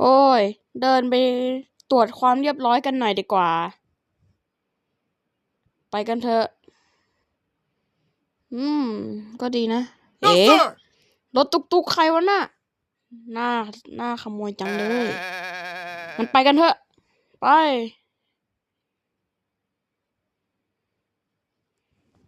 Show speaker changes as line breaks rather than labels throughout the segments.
โอ้ย เดินไปตรวจความเรียบร้อยกันหน่อยดีกว่า ไปกันเถอะ อืม ก็ดีนะ
No,
เอ๊ะ
sir.
รถตุกตุกๆใครวะน่ะหน้าหน้าขโมยจังเลย มันไปกันเถอะ ไป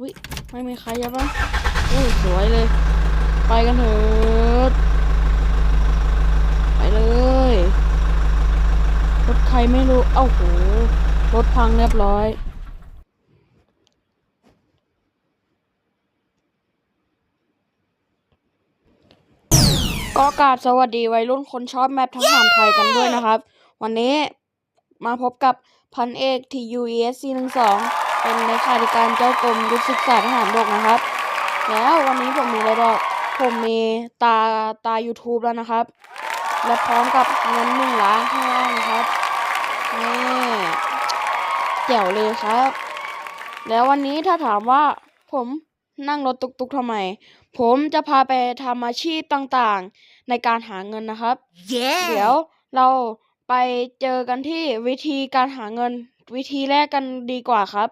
วิไม่มีใครยับปะอุ้ยสวยเลย ไปกันเถอะไปเลย รถใครไม่รู้ เอ้าโห รถพังเรียบร้อยก็กราบสวัสดีวัยรุ่นคนชอบแมปทหารไทยกันด้วยนะครับ วันนี้มาพบกับพันเอก TUES 412เป็นเลขาธิการเจ้ากรมยุทธศึกษาทหารบกนะครับ แล้ววันนี้ผมมีอะไรบอกผมมีตาตา YouTube แล้วนะครับ และพร้อมกับเงินหนึ่งล้านข้างล่างนะครับ นี่แจ๋วเลยครับ แล้ววันนี้ถ้าถามว่าผมนั่งรถตุกๆทำไม ผมจะพาไปทำอาชีพต่างๆ ในการหาเงินนะครับ
Yeah.
เดี๋ยวเราไปเจอกันที่วิธีการหาเงิน วิธีแรกกันดีกว่าครับ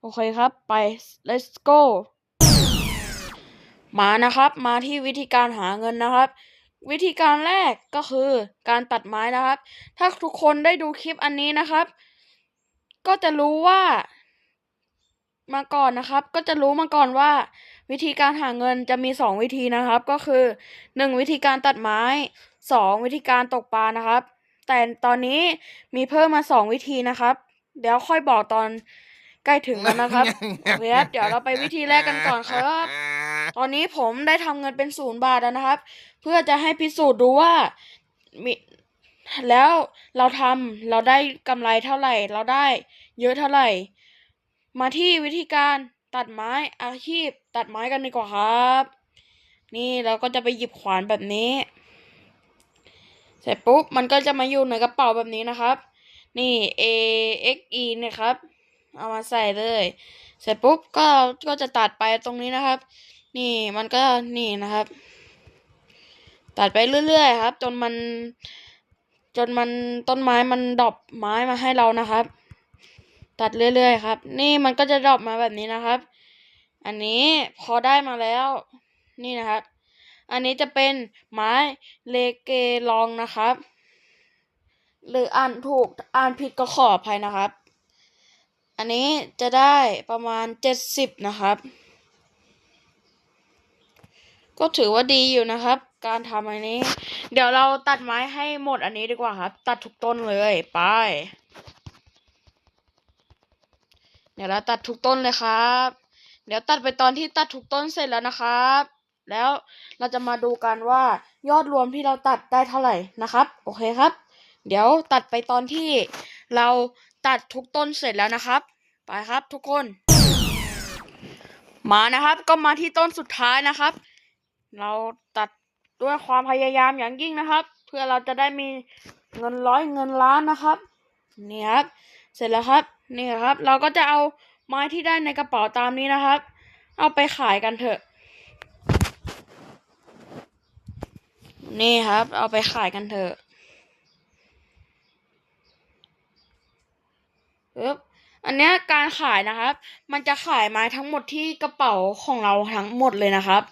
โอเคครับไป let's go มานะครับ มาที่วิธีการหาเงินนะครับ วิธีการแรกก็คือการตัดไม้นะครับ ถ้าทุกคนได้ดูคลิปอันนี้นะครับ ก็จะรู้ว่ามาก่อนนะครับ ก็จะรู้มาก่อนว่า วิธีการหาเงินจะมีสองวิธีนะครับ ก็คือหนึ่งวิธีการตัดไม้สองวิธีการตกปลานะครับ แต่ตอนนี้มีเพิ่มมาสองวิธีนะครับ เดี๋ยวค่อยบอกตอนใกล้ถึงแล้วนะครับโอเคครับเดี๋ยวเราไปวิธีแรกกันก่อนครับ ตอนนี้ผมได้ทำเงินเป็นศูนย์บาทแล้วนะครับ เพื่อจะให้พิสูจน์ดูว่ามีแล้วเราทำเราได้กำไรเท่าไหร่ เราได้เยอะเท่าไหร่ มาที่วิธีการตัดไม้อาชีพ ตัดไม้กันดีกว่าครับ นี่เราก็จะไปหยิบขวานแบบนี้ เสร็จปุ๊บมันก็จะมาอยู่ในกระเป๋าแบบนี้นะครับ นี่ A X E เนี่ยครับ เอามาใส่เลย เสร็จปุ๊บก็ก็จะตัดไปตรงนี้นะครับ นี่มันก็นี่นะครับ ตัดไปเรื่อยๆครับ จนมัน จนมันต้นไม้มันดอปไม้มาให้เรานะครับ ตัดเรื่อยๆครับ นี่มันก็จะดอปมาแบบนี้นะครับ อันนี้พอได้มาแล้ว นี่นะครับ อันนี้จะเป็นไม้เลเกลองนะครับ หรืออ่านถูกอ่านผิดก็ขออภัยนะครับ อันนี้จะได้ประมาณเจ็ดสิบนะครับ ก็ถือว่าดีอยู่นะครับ การทำอันนี้ เดี๋ยวเราตัดไม้ให้หมดอันนี้ดีกว่าครับ ตัดทุกต้นเลยไป เดี๋ยวเราตัดทุกต้นเลยครับ เดี๋ยวตัดไปตอนที่ตัดทุกต้นเสร็จแล้วนะครับ แล้วเราจะมาดูกันว่ายอดรวมที่เราตัดได้เท่าไหร่นะครับ โอเคครับ เดี๋ยวตัดไปตอนที่เราตัดทุกต้นเสร็จแล้วนะครับ ไปครับทุกคน มานะครับก็มาที่ต้นสุดท้ายนะครับ เราตัดด้วยความพยายามอย่างยิ่งนะครับ เพื่อเราจะได้มีเงินร้อยเงินล้านนะครับนี่ครับ เสร็จแล้วครับนี่ครับ เราก็จะเอาไม้ที่ได้ในกระเป๋าตามนี้นะครับ เอาไปขายกันเถอะ นี่ครับ เอาไปขายกันเถอะปึ๊บอันนี้การขายนะครับ มันจะขายไม้ทั้งหมดที่กระเป๋าของเราทั้งหมดเลยนะครับ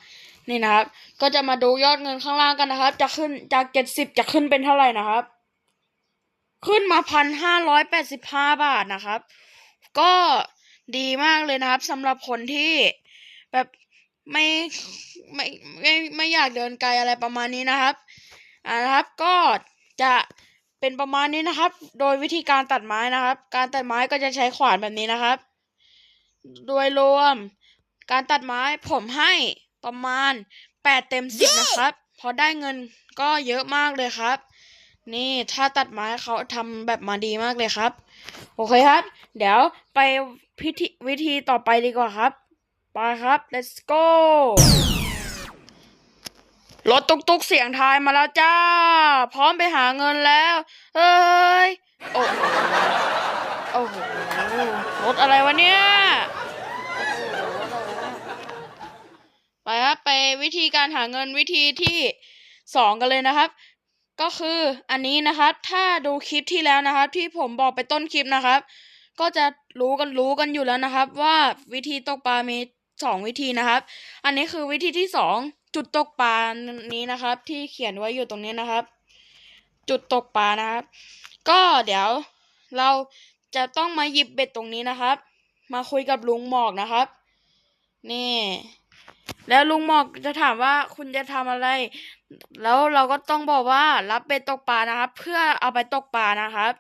นี่นะครับ ก็จะมาดูยอดเงินข้างล่างกันนะครับ จะขึ้นจากเจ็ดสิบจะขึ้นเป็นเท่าไหร่นะครับ ขึ้นมาพันห้าร้อยแปดสิบห้าบาทนะครับ ก็ดีมากเลยนะครับสำหรับคนที่แบบไม่ไม่ไม่ไม่อยากเดินไกลอะไรประมาณนี้นะครับอ่านะครับก็จะเป็นประมาณนี้นะครับ โดยวิธีการตัดไม้นะครับ การตัดไม้ก็จะใช้ขวานแบบนี้นะครับ โดยรวมการตัดไม้ผมให้ ประมาณแปดเต็มสิบนะครับพอได้เงินก็เยอะมากเลยครับ นี่ถ้าตัดไม้เขาทำแบบมาดีมากเลยครับ โอเคครับ เดี๋ยวไปพิธีวิธีต่อไปดีกว่าครับ ไปครับ let's go รถตุกตุกๆเสียงทายมาแล้วจ้า พร้อมไปหาเงินแล้วเฮ้ยโอ้โหโอ้โหรถอะไรวะเนี่ย ไปครับ ไปวิธีการหาเงินวิธีที่สองกันเลยนะครับ ก็คืออันนี้นะครับ ถ้าดูคลิปที่แล้วนะครับ ที่ผมบอกไปต้นคลิปนะครับ ก็จะรู้กันรู้กันอยู่แล้วนะครับ ว่าวิธีตกปลามีสองวิธีนะครับ อันนี้คือวิธีที่สองจุดตกปลานี้นะครับ ที่เขียนไว้อยู่ตรงนี้นะครับ จุดตกปลานะครับ ก็เดี๋ยวเราจะต้องมาหยิบเบ็ดตรงนี้นะครับ มาคุยกับลุงหมอกนะครับ นี่ แล้วลุงหมอกจะถามว่าคุณจะทำอะไร แล้วเราก็ต้องบอกว่ารับเบ็ดตกปลานะครับ เพื่อเอาไปตกปลานะครับ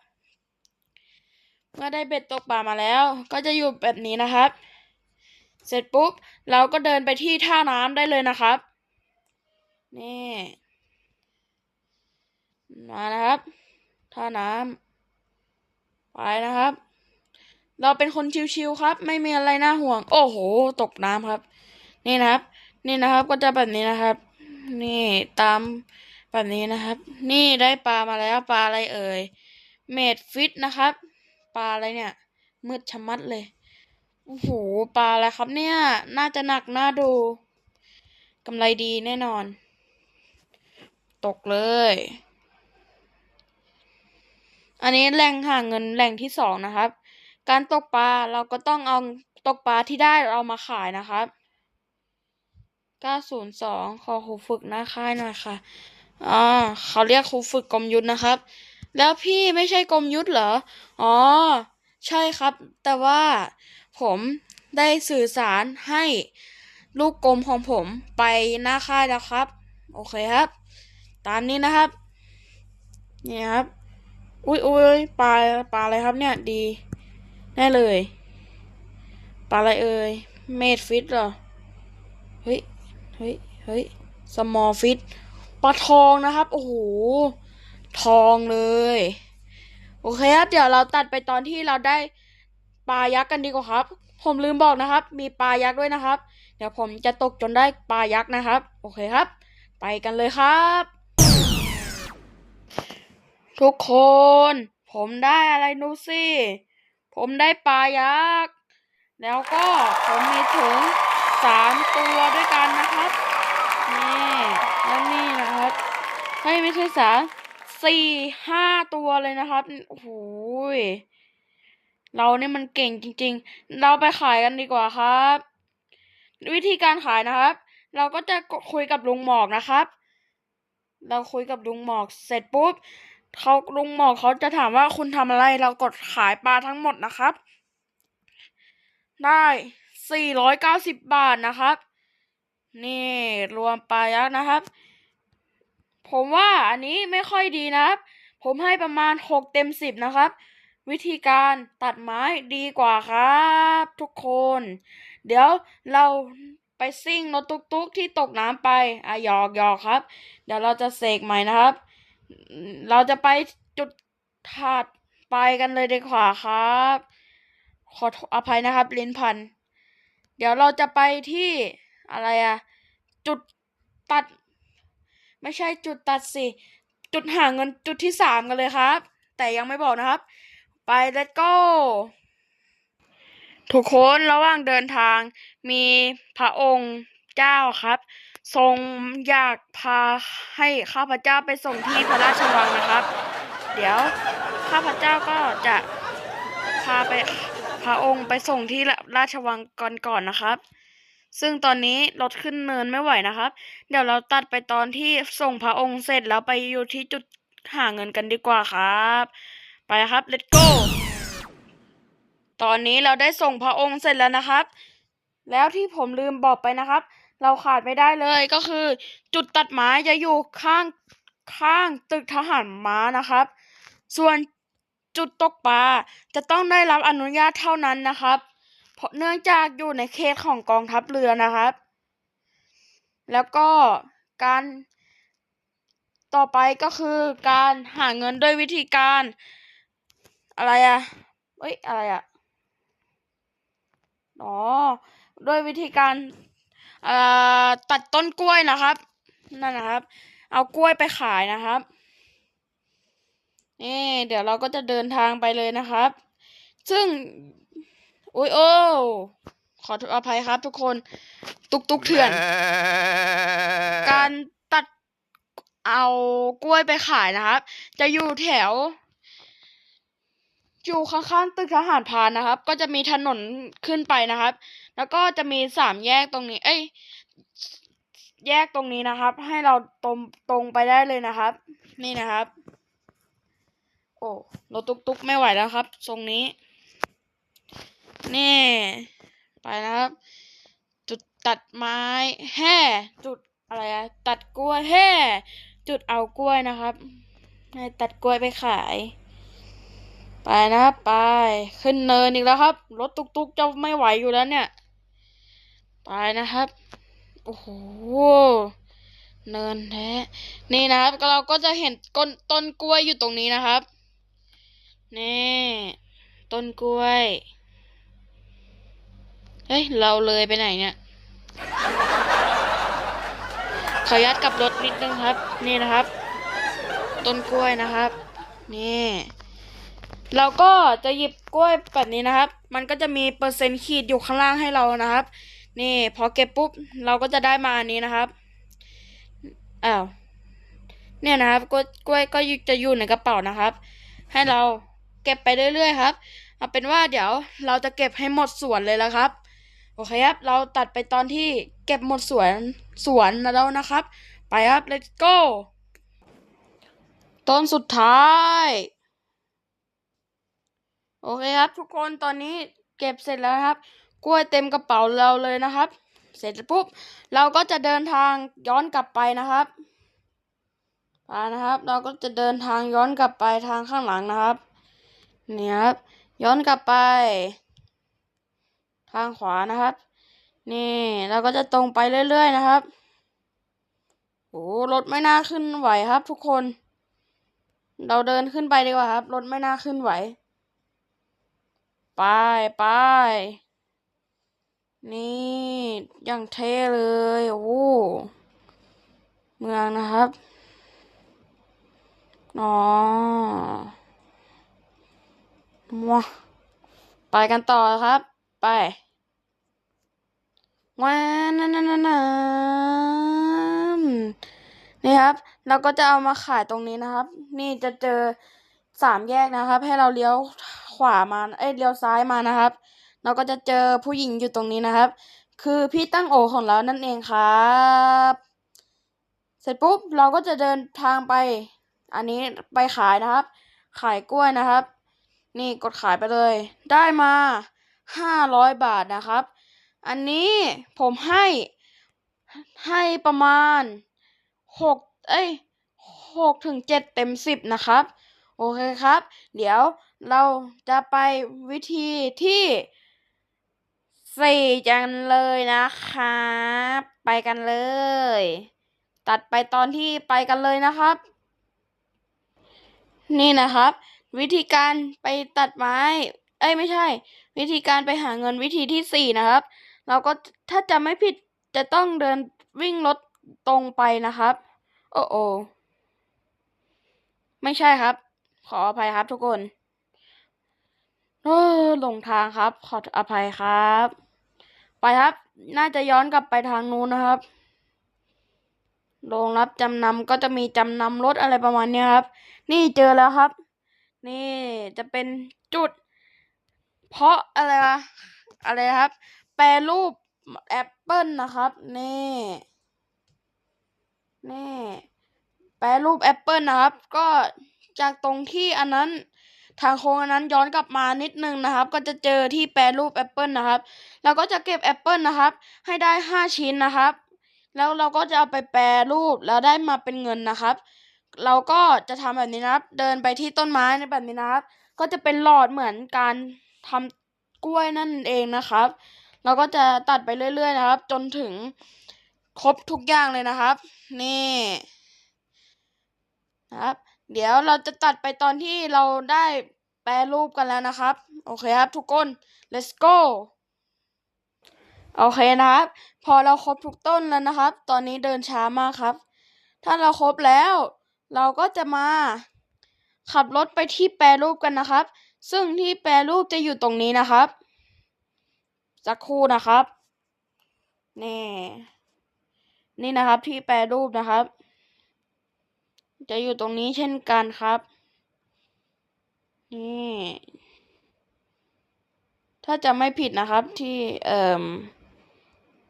เมื่อได้เบ็ดตกปลามาแล้ว ก็จะอยู่แบบนี้นะครับ เสร็จปุ๊บเราก็เดินไปที่ท่าน้ำได้เลยนะครับนี่มานะครับท่าน้ำไปนะครับ เราเป็นคนชิวๆครับ ไม่มีอะไรน่าห่วง โอ้โห ตกน้ำครับ นี่นะครับ นี่นะครับก็จะแบบนี้นะครับ นี่ตามแบบนี้นะครับ นี่ได้ปลามาแล้วปลาอะไรเอ่ยเมดฟิตนะครับ ปลาอะไรเนี่ยมืดชะมัดเลยโอ้โหปลาอะไรครับเนี่ย น่าจะหนักน่าดูกำไรดีแน่นอน ตกเลย อันนี้แหล่งหาเงินแหล่งที่สองนะครับ การตกปลาเราก็ต้องเอาตกปลาที่ได้เอามาขายนะครับ 902 ขอครูฝึกหน้าค่ายหน่อยค่ะอ่าเขาเรียกครูฝึกกรมยุทธนะครับ แล้วพี่ไม่ใช่กรมยุทธเหรอ อ๋อ ใช่ครับ แต่ว่าผมได้สื่อสารให้ลูกกรมของผมไปหน้าค่ายแล้วครับ โอเคครับ ตามนี้นะครับ นี่ครับ อุ้ยอุ้ยปลาปลาอะไรครับเนี่ยดีแน่เลยปลาอะไรเอ่ยเมดฟิตเหรอ เฮ้ย เฮ้ย เฮ้ย small fish ปลาทองนะครับ โอ้โห ทองเลย โอเคครับ เดี๋ยวเราตัดไปตอนที่เราได้ปลายักษ์กันดีกว่าครับ ผมลืมบอกนะครับ มีปลายักษ์ด้วยนะครับ เดี๋ยวผมจะตกจนได้ปลายักษ์นะครับ โอเคครับ ไปกันเลยครับ ทุกคน ผมได้อะไรดูสิผมได้ปลายักษ์ แล้วก็ผมมีถึง สามตัวด้วยกันนะครับนี่แล้วนี่นะครับเฮ้ยไม่ใช่สามสี่ห้าตัวเลยนะครับโอ้โหยเราเนี่ยมันเก่งจริง ๆ เราไปขายกันดีกว่าครับ วิธีการขายนะครับ เราก็จะคุยกับลุงหมอกนะครับ เราคุยกับลุงหมอกเสร็จปุ๊บเขาลุงหมอกเขาจะถามว่าคุณทำอะไร เรากดขายปลาทั้งหมดนะครับ ได้ 490 บาทนะครับ นี่รวมปลายักษ์นะครับ ผมว่าอันนี้ไม่ค่อยดีนะครับ ผมให้ประมาณ 6 เต็ม 10 นะครับ วิธีการตัดไม้ดีกว่าครับ ทุกคน เดี๋ยวเราไปซิ่งรถตุ๊กๆที่ตกน้ำไปอะหยอกหยอกครับ เดี๋ยวเราจะเสกใหม่นะครับ เราจะไปจุดถัดไปกันเลยดีกว่าครับ ขออภัยนะครับ ลิ้นพัน เดี๋ยวเราจะไปที่อะไรอะจุดตัด ไม่ใช่จุดตัดสิจุดหาเงินจุดที่สามกันเลยครับ แต่ยังไม่บอกนะครับ ไป let's go ทุกคนระหว่างเดินทางมีพระองค์เจ้าครับ ทรงอยากพาให้ข้าพเจ้าไปส่งที่พระราชวังนะครับ เดี๋ยวข้าพเจ้าก็จะพาไป ระองค์ไปส่งที่ราชวังก่อนก่อนนะครับ ซึ่งตอนนี้รถขึ้นเนินไม่ไหวนะครับ เดี๋ยวเราตัดไปตอนที่ส่งพระองค์เสร็จแล้วไปอยู่ที่จุดหาเงินกันดีกว่าครับ ไปครับ let's go ตอนนี้เราได้ส่งพระองค์เสร็จแล้วนะครับ แล้วที่ผมลืมบอกไปนะครับ เราขาดไม่ได้เลยก็คือ จุดตัดไม้จะอยู่ข้างข้างตึกทหารม้านะครับ ส่วน จุดตกปลาจะต้องได้รับอนุญาตเท่านั้นนะครับ เพราะเนื่องจากอยู่ในเขตของกองทัพเรือนะครับ แล้วก็การต่อไปก็คือการหาเงินด้วยวิธีการ อะไรอะเอ้ยอะไรอะอ๋อด้วยวิธีการเอ่อตัดต้นกล้วยนะครับ นั่นนะครับ เอากล้วยไปขายนะครับ นี่เดี๋ยวเราก็จะเดินทางไปเลยนะครับ ซึ่งอุ้ยโอ้ขออภัยครับทุกคน ตุกตุกเถื่อน การตัดเอากล้วยไปขายนะครับ จะอยู่แถว อยู่ข้างๆตึกทหารพรานนะครับ ก็จะมีถนนขึ้นไปนะครับ แล้วก็จะมีสามแยกตรงนี้ เอ้ย แยกตรงนี้นะครับ ให้เราตรงตรงไปได้เลยนะครับ นี่นะครับ โอ้รถตุ๊กๆไม่ไหวแล้วครับ ทรงนี้นี่ไปนะครับ จุดตัดไม้แห่จุดอะไรอะตัดกล้วยแห่จุดเอากล้วยนะครับให้ตัดกล้วยไปขาย ไปนะครับไป ขึ้นเนินอีกแล้วครับ รถตุกๆจะไม่ไหวอยู่แล้วเนี่ย ไปนะครับ โอ้โหเนินแท้ นี่นะครับเราก็จะเห็นต้นกล้วยอยู่ตรงนี้นะครับ นี่ต้นกล้วย เฮ้ย เราเลยไปไหนเนี่ย ขออนุญาตกลับรถนิดนึงครับ นี่นะครับ ต้นกล้วยนะครับ นี่เราก็จะหยิบกล้วยแบบนี้นะครับ มันก็จะมีเปอร์เซ็นต์ขีดอยู่ข้างล่างให้เรานะครับ นี่พอเก็บปุ๊บเราก็จะได้มาอันนี้นะครับ อ้าว เนี่ยนะครับกล้วยก็จะอยู่ในกระเป๋านะครับ ให้เรา เก็บไปเรื่อยๆครับเอาเป็นว่าเดี๋ยวเราจะเก็บให้หมดสวนเลยแล้วครับ โอเคครับ เราตัดไปตอนที่เก็บหมดสวนสวนแล้วนะครับ ไปครับ let's go ต้นสุดท้าย โอเคครับ ทุกคนตอนนี้เก็บเสร็จแล้วครับ กล้วยเต็มกระเป๋าเราเลยนะครับ เสร็จปุ๊บ เราก็จะเดินทางย้อนกลับไปนะครับไปนะครับ เราก็จะเดินทางย้อนกลับไปทางข้างหลังนะครับ นี่ครับ ย้อนกลับไป ทางขวานะครับ นี่เราก็จะตรงไปเรื่อย ๆ นะครับโอ้รถไม่น่าขึ้นไหวครับ ทุกคน เราเดินขึ้นไปดีกว่าครับ รถไม่น่าขึ้นไหว ไปไปนี่อย่างเท่เลยโอ้เมืองนะครับ อ๋อ มัวไปกันต่อครับ ไปว้านนนนนี่ครับ เราก็จะเอามาขายตรงนี้นะครับ นี่จะเจอสามแยกนะครับ ให้เราเลี้ยวขวามาเอ้ยเลี้ยวซ้ายมานะครับ เราก็จะเจอผู้หญิงอยู่ตรงนี้นะครับ คือพี่ตั้งโอของเรานั่นเองครับ เสร็จปุ๊บเราก็จะเดินทางไป อันนี้ไปขายนะครับ ขายกล้วยนะครับ นี่กดขายไปเลย ได้มาห้าร้อยบาทนะครับ อันนี้ผมให้ให้ประมาณหกเอ้ยหกถึงเจ็ดเต็มสิบนะครับ โอเคครับ เดี๋ยวเราจะไปวิธีที่สี่กันเลยนะครับ ไปกันเลย ตัดไปตอนที่ไปกันเลยนะครับ นี่นะครับ วิธีการไปตัดไม้ เอ้ยไม่ใช่ วิธีการไปหาเงินวิธีที่สี่นะครับ เราก็ถ้าจะไม่ผิดจะต้องเดินวิ่งรถตรงไปนะครับ โอ้โอไม่ใช่ครับ ขออภัยครับทุกคนเออหลงทางครับ ขออภัยครับ ไปครับ น่าจะย้อนกลับไปทางนู้นนะครับโรงรับจำนำก็จะมีจำนำรถอะไรประมาณนี้ครับ นี่เจอแล้วครับ นี่จะเป็นจุด เพราะอะไรวะอะไรครับ แปรรูปแอปเปิลนะครับ นี่นี่แปรรูปแอปเปิลนะครับ ก็จากตรงที่อันนั้นทางโค้งอันนั้นย้อนกลับมานิดนึงนะครับ ก็จะเจอที่แปรรูปแอปเปิลนะครับเราก็จะเก็บแอปเปิลนะครับ ให้ได้ห้าชิ้นนะครับ แล้วเราก็จะเอาไปแปรรูปแล้วได้มาเป็นเงินนะครับ เราก็จะทำแบบนี้นะครับ เดินไปที่ต้นไม้ในแบบนี้นะครับ ก็จะเป็นหลอดเหมือนการทำกล้วยนั่นเองนะครับ เราก็จะตัดไปเรื่อย ๆ นะครับ จนถึงครบทุกอย่างเลยนะครับ นี่นะครับ เดี๋ยวเราจะตัดไปตอนที่เราได้แปรรูปกันแล้วนะครับ โอเคครับ ทุกคน let's go โอเคนะครับ พอเราครบทุกต้นแล้วนะครับ ตอนนี้เดินช้ามากครับ ถ้าเราครบแล้ว เราก็จะมาขับรถไปที่แปรรูปกันนะครับ ซึ่งที่แปรรูปจะอยู่ตรงนี้นะครับสักครู่นะครับนี่นี่นะครับที่แปรรูปนะครับ จะอยู่ตรงนี้เช่นกันครับนี่ถ้าจะไม่ผิดนะครับที่เอ่ม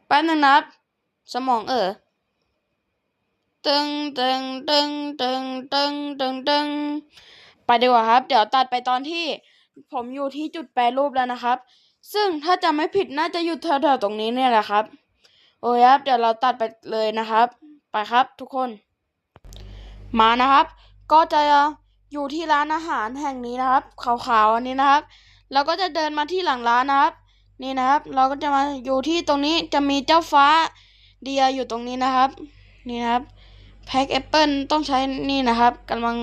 แป๊บนึงนะครับ สมองเออ ตึงตึงตึงตึงตึงตึงตึงไปดีกว่าครับ เดี๋ยวตัดไปตอนที่ผมอยู่ที่จุดแปรรูปแล้วนะครับ ซึ่งถ้าจะไม่ผิดน่าจะอยู่แถวๆตรงนี้เนี่ยแหละครับ โอ้ยครับ เดี๋ยวเราตัดไปเลยนะครับ ไปครับทุกคน มานะครับ ก็จะอยู่ที่ร้านอาหารแห่งนี้นะครับขาวๆอันนี้นะครับเราก็จะเดินมาที่หลังร้านนะครับ นี่นะครับ เราก็จะมาอยู่ที่ตรงนี้จะมีเจ้าฟ้าเดียอยู่ตรงนี้นะครับ นี่นะครับ แพ็คแอปเปิลต้องใช้นี่นะครับกำลัง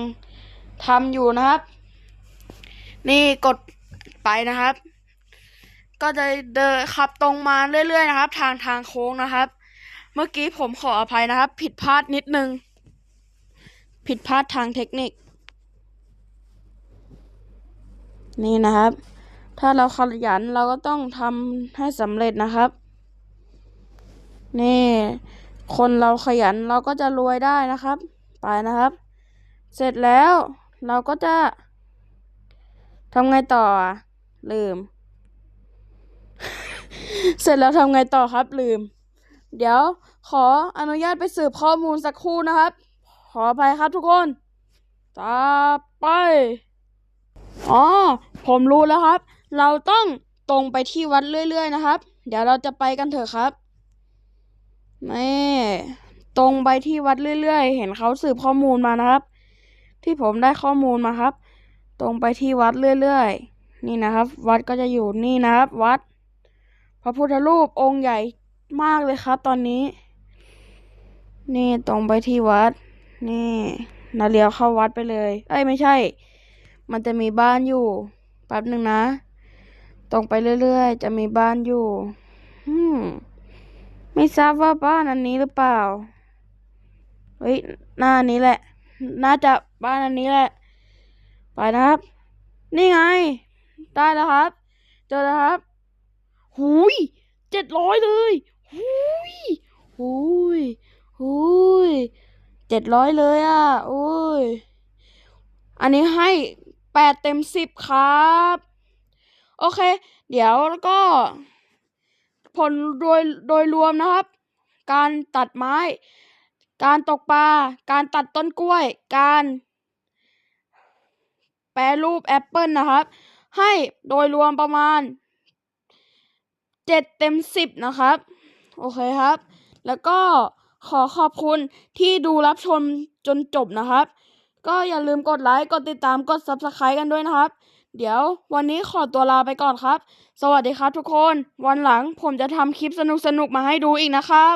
ทำอยู่นะครับ นี่กดไปนะครับ ก็จะเดินขับตรงมาเรื่อยๆนะครับ ทางทางโค้งนะครับ เมื่อกี้ผมขออภัยนะครับ ผิดพลาดนิดนึง ผิดพลาดทางเทคนิค นี่นะครับ ถ้าเราขยันเราก็ต้องทำให้สำเร็จนะครับ นี่ คนเราขยันเราก็จะรวยได้นะครับ ไปนะครับ เสร็จแล้วเราก็จะทำไงต่อลืม เสร็จแล้วทำไงต่อครับลืม เดี๋ยวขออนุญาตไปสืบข้อมูลสักครู่นะครับ ขออภัยครับทุกคนต่อไป อ๋อ ผมรู้แล้วครับ เราต้องตรงไปที่วัดเรื่อย ๆ นะครับ เดี๋ยวเราจะไปกันเถอะครับ นี่ตรงไปที่วัดเรื่อยๆ เห็นเขาสืบข้อมูลมานะครับ ที่ผมได้ข้อมูลมาครับ ตรงไปที่วัดเรื่อยๆ นี่นะครับ วัดก็จะอยู่นี่นะครับ วัด พระพุทธรูปองค์ใหญ่มากเลยครับ ตอนนี้ นี่ตรงไปที่วัด นี่นาเลียวเข้าวัดไปเลย เอ้ยไม่ใช่ มันจะมีบ้านอยู่แป๊บหนึ่งนะ ตรงไปเรื่อยๆ จะมีบ้านอยู่ อืม ไม่ทราบว่าบ้านอันนี้หรือเปล่า เฮ้ย หน้านี้แหละ น่าจะบ้านอันนี้แหละ ไปนะครับ นี่ไง ได้แล้วครับ เจอแล้วครับหุยเจ็ดร้อยเลยหุยหุยหุยเจ็ดร้อยเลยอะ โอ้ย อันนี้ให้แปดเต็มสิบครับ โอเค เดี๋ยวแล้วก็ ผลโดยโดยรวมนะครับ การตัดไม้ การตกปลา การตัดต้นกล้วย การ แปรรูปแอปเปิลนะครับ ให้โดยรวมประมาณเจ็ดเต็มสิบนะครับ โอเคครับ แล้วก็ขอขอบคุณที่ดูรับชมจนจบนะครับ ก็อย่าลืมกดไลค์ กดติดตาม กด subscribe กันด้วยนะครับ เดี๋ยววันนี้ขอตัวลาไปก่อนครับ สวัสดีครับทุกคน วันหลังผมจะทำคลิปสนุกๆมาให้ดูอีกนะครับ